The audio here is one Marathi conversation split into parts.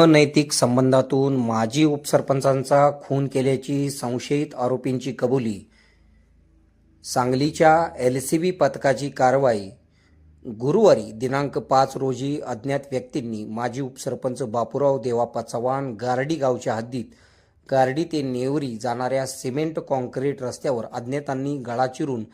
अनैतिक संबंधातून माजी उपसरपंचांचा खून केल्याची संशयित आरोपींची कबुली. सांगलीच्या एल सी बी पथकाची कारवाई. गुरुवारी दिनांक पाच रोजी अज्ञात व्यक्तींनी माजी उपसरपंच बापूराव देवाप्पा चव्हाण गारडी गावच्या हद्दीत गारडी ते नेवरी जाणाऱ्या सिमेंट कॉन्क्रीट रस्त्यावर अज्ञातांनी गळा चिरून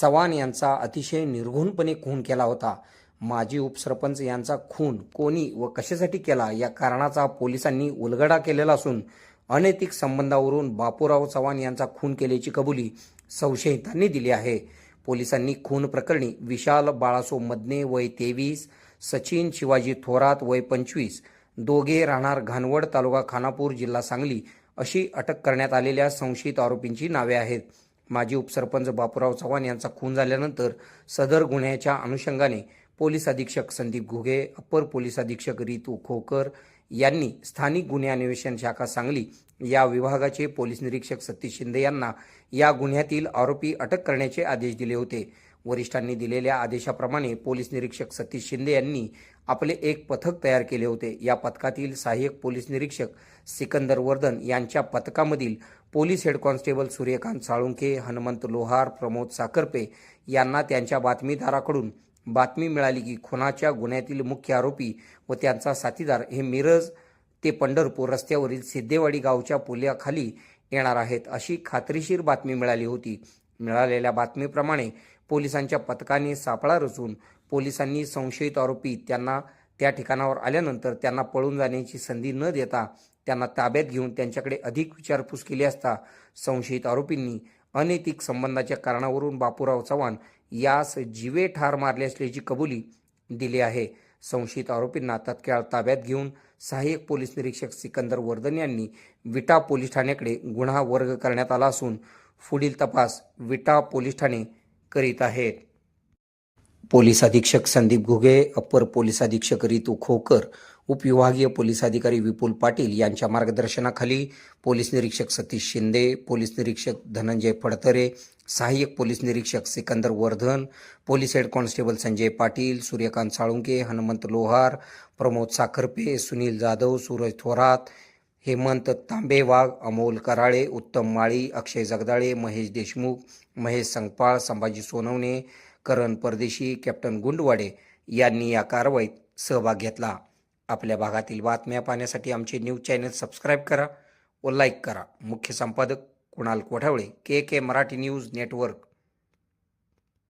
चव्हाण यांचा अतिशय निर्घुणपणे खून केला होता. माजी उपसरपंच यांचा खून कोणी व कशासाठी केला या कारणाचा पोलिसांनी उलगडा केलेला असून अनैतिक संबंधावरून बापूराव चव्हाण यांचा खून केल्याची कबुली संशयितांनी दिली आहे. पोलिसांनी खून प्रकरणी विशाल बाळासो मदने वय तेवीस सचिन शिवाजी थोरात वय पंचवीस दोघे राहणार घानवड तालुका खानापूर जिल्हा सांगली अशी अटक करण्यात आलेल्या संशयित आरोपींची नावे आहेत. माजी उपसरपंच बापूराव चव्हाण यांचा खून झाल्यानंतर सदर गुन्ह्याच्या अनुषंगाने पोलीस अधीक्षक संदीप घुगे अपर पोलीस अधीक्षक रितू खोकर यांनी स्थानिक गुन्हे अन्वेषण शाखा सांगली या विभागाचे पोलीस निरीक्षक सतीश शिंदे यांना या गुन्ह्यातील आरोपी अटक करण्याचे आदेश दिले होते. वरिष्ठांनी दिलेल्या आदेशाप्रमाणे पोलीस निरीक्षक सतीश शिंदे यांनी आपले एक पथक तयार केले होते. या पथकातील सहाय्यक पोलीस निरीक्षक सिकंदर वर्धन यांच्या पथकामधील police head constable Suryakant Salunkhe Hanumant Lohar Pramod Sakharpe यांना त्यांच्या बातमीदाराकडून बातमी मिळाली की खुनाच्या गुन्ह्यातील मुख्य आरोपी व त्यांचा साथीदार हे मिरज ते पंढरपूर रस्त्यावरील सिद्धेवाडी गावच्या पुल्याखाली येणार आहेत अशी खात्रीशीर बातमी मिळाली होती. मिळालेल्या बातमीप्रमाणे पोलिसांच्या पथकाने सापळा रचून पोलिसांनी संशयित आरोपी त्यांना त्या ठिकाणावर आल्यानंतर त्यांना पळून जाण्याची संधी न देता त्यांना ताब्यात घेऊन त्यांच्याकडे अधिक विचारपूस केली असता संशयित आरोपींनी अनैतिक संबंधाच्या कारणावरून बापूराव चव्हाण यास जीवे ठार मारले असल्याची कबुली दिली आहे. संशयित आरोपींना तत्काळ ताब्यात घेऊन सहाय्यक पोलीस निरीक्षक सिकंदर वर्धन यांनी विटा पोलीस ठाण्याकडे गुन्हा वर्ग करण्यात आला असून पुढील तपास विटा पोलीस ठाणे करीत आहेत. पोलीस अधीक्षक संदीप घुगे अप्पर पोलीस अधीक्षक रितू खोकर उपविभागीय पोलीस अधिकारी विपुल पाटील यांच्या मार्गदर्शनाखाली पोलीस निरीक्षक सतीश शिंदे पोलीस निरीक्षक धनंजय फडतरे सहाय्यक पोलीस निरीक्षक Sikandar Wardhan police head constable Sanjay Patil Suryakant Salunkhe Hanumant Lohar Pramod Sakharpe Sunil Jadhav Suraj Thorat Hemant Tambewagh Amol Karale Uttam Mali Akshay Jagdale Mahesh Deshmukh Mahesh Sangpal Sambhaji Sonawane करण परदेशी कॅप्टन गुंडवाडे यांनी या कारवाईत सहभाग घेतला. आपल्या भागातील बातम्या पाहण्यासाठी आमचे न्यूज चॅनल सबस्क्राईब करा व लाईक करा. मुख्य संपादक Kunal Kothawale K K Marathi news network.